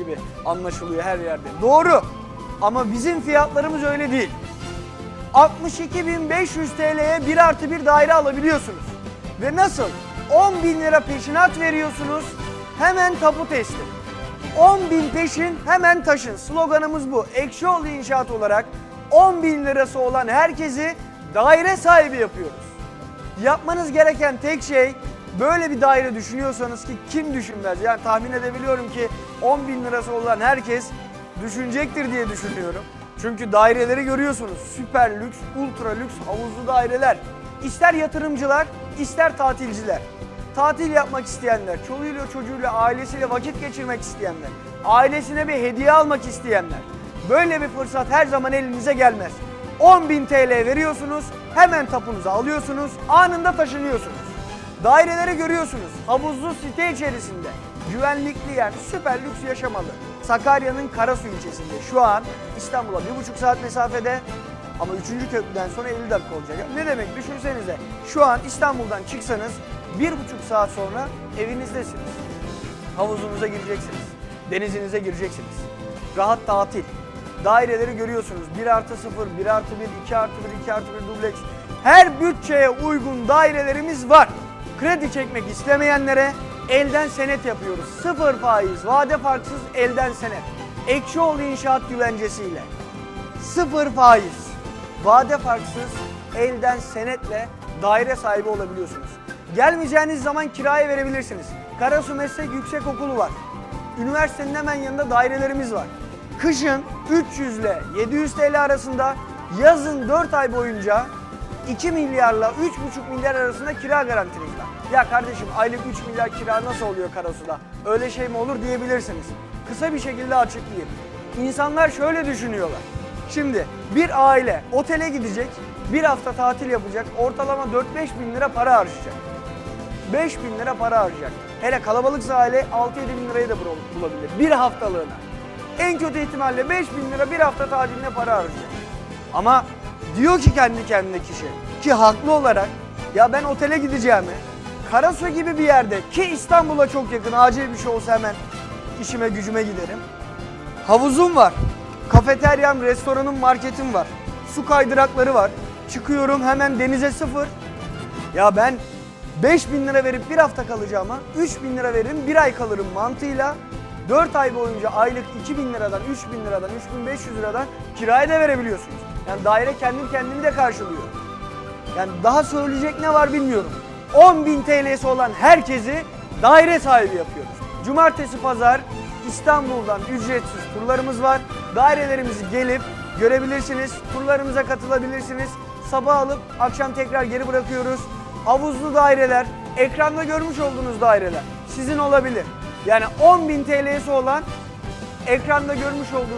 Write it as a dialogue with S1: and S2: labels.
S1: gibi anlaşılıyor her yerde. Doğru ama bizim fiyatlarımız öyle değil. 62.500 TL'ye 1 artı bir daire alabiliyorsunuz. Ve nasıl? 10 bin lira peşinat veriyorsunuz hemen tapu teslim. 10 bin peşin hemen taşın. Sloganımız bu. Ekşioğlu İnşaat olarak 10 bin lirası olan herkesi daire sahibi yapıyoruz. Yapmanız gereken tek şey böyle bir daire düşünüyorsanız ki kim düşünmez? Yani tahmin edebiliyorum ki 10 bin lirası olan herkes düşünecektir diye düşünüyorum. Çünkü daireleri görüyorsunuz. Süper lüks, ultra lüks havuzlu daireler. İster yatırımcılar, ister tatilciler. Tatil yapmak isteyenler, çoluğuyla çocuğuyla, ailesiyle vakit geçirmek isteyenler, ailesine bir hediye almak isteyenler. Böyle bir fırsat her zaman elinize gelmez. 10.000 TL veriyorsunuz, hemen tapunuzu alıyorsunuz, anında taşınıyorsunuz. Daireleri görüyorsunuz, havuzlu site içerisinde. Güvenlikli yani süper lüks yaşamalı. Sakarya'nın Karasu ilçesinde. Şu an İstanbul'a bir buçuk saat mesafede ama 3. köprüden sonra 50 dakika olacak. Ne demek düşünsenize. Şu an İstanbul'dan çıksanız bir buçuk saat sonra evinizdesiniz. Havuzunuza gireceksiniz. Denizinize gireceksiniz. Rahat tatil. Daireleri görüyorsunuz. 1 artı 0, 1 artı 1, 2 artı 1, 2 artı 1 dubleks. Her bütçeye uygun dairelerimiz var. Kredi çekmek istemeyenlere elden senet yapıyoruz. Sıfır faiz, vade farksız elden senet. Ekşioğlu İnşaat güvencesiyle. Sıfır faiz, vade farksız elden senetle daire sahibi olabiliyorsunuz. Gelmeyeceğiniz zaman kiraya verebilirsiniz. Karasu Meslek Yüksekokulu var. Üniversitenin hemen yanında dairelerimiz var. Kışın 300 ile 700 TL arasında, yazın 4 ay boyunca 2 milyarla 3,5 milyar arasında kira garantiniz. Ya kardeşim aylık 3 milyar kira nasıl oluyor Karasu'da? Öyle şey mi olur diyebilirsiniz. Kısa bir şekilde açıklayayım. İnsanlar şöyle düşünüyorlar. Şimdi bir aile otele gidecek, bir hafta tatil yapacak, ortalama 4-5 bin lira para harcayacak. 5 bin lira para harcayacak. Hele kalabalıksa aile 6-7 bin lirayı da bul- bulabilir bir haftalığına. En kötü ihtimalle 5 bin lira bir hafta tatiline para harcayacak. Ama diyor ki kendi kendine kişi ki haklı olarak ya ben otele gideceğimi Karasu gibi bir yerde ki İstanbul'a çok yakın acil bir şey olsa hemen işime gücüme giderim. Havuzum var. Kafeteryam, restoranım, marketim var. Su kaydırakları var. Çıkıyorum hemen denize sıfır. Ya ben 5 bin lira verip bir hafta kalacağıma 3 bin lira veririm bir ay kalırım mantığıyla 4 ay boyunca aylık 2 bin liradan 3 bin liradan 3500 liradan kiraya da verebiliyorsunuz. Yani daire kendim kendini de karşılıyor. Yani daha söyleyecek ne var bilmiyorum. 10 bin TL'si olan herkesi daire sahibi yapıyoruz. Cumartesi pazar İstanbul'dan ücretsiz turlarımız var. Dairelerimizi gelip görebilirsiniz. Turlarımıza katılabilirsiniz. Sabah alıp akşam tekrar geri bırakıyoruz. Havuzlu daireler, ekranda görmüş olduğunuz daireler sizin olabilir. Yani 10 bin TL'si olan ekranda görmüş olduğunuz